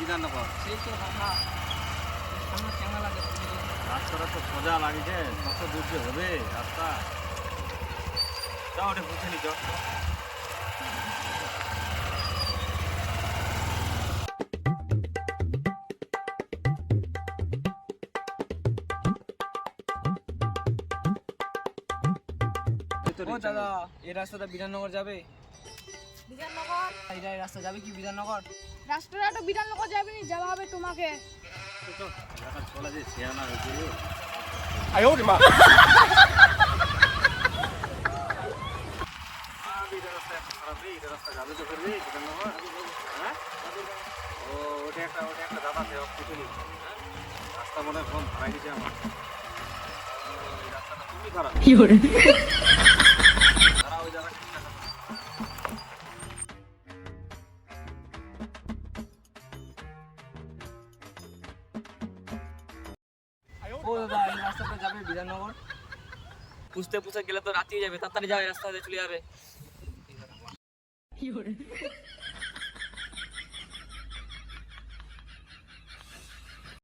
বিধাননগর সেই কেমন লাগে রাস্তাটা তো সোজা লাগছে, কত হবে রাস্তা। যাও, ওটা বুঝে নি ও দাদা, এই রাস্তাটা বিধাননগর যাবে? বিধাননগর? এইটাই রাস্তা যাবে কি বিধাননগর? রাস্তাটা তো বিধাননগর যাবে নি যাওয়া হবে তোমাকে। রাস্তা মনে হয় ফোন ভাড়াই দিয়েছে আমার রাস্তাটা খুবই খারাপ ও দাদা এই যাবে বিধাননগর। পুষতে পুষতে গেলে তো রাত্রি যাবে, তাড়াতাড়ি যাবে রাস্তা দিয়ে চলে যাবে।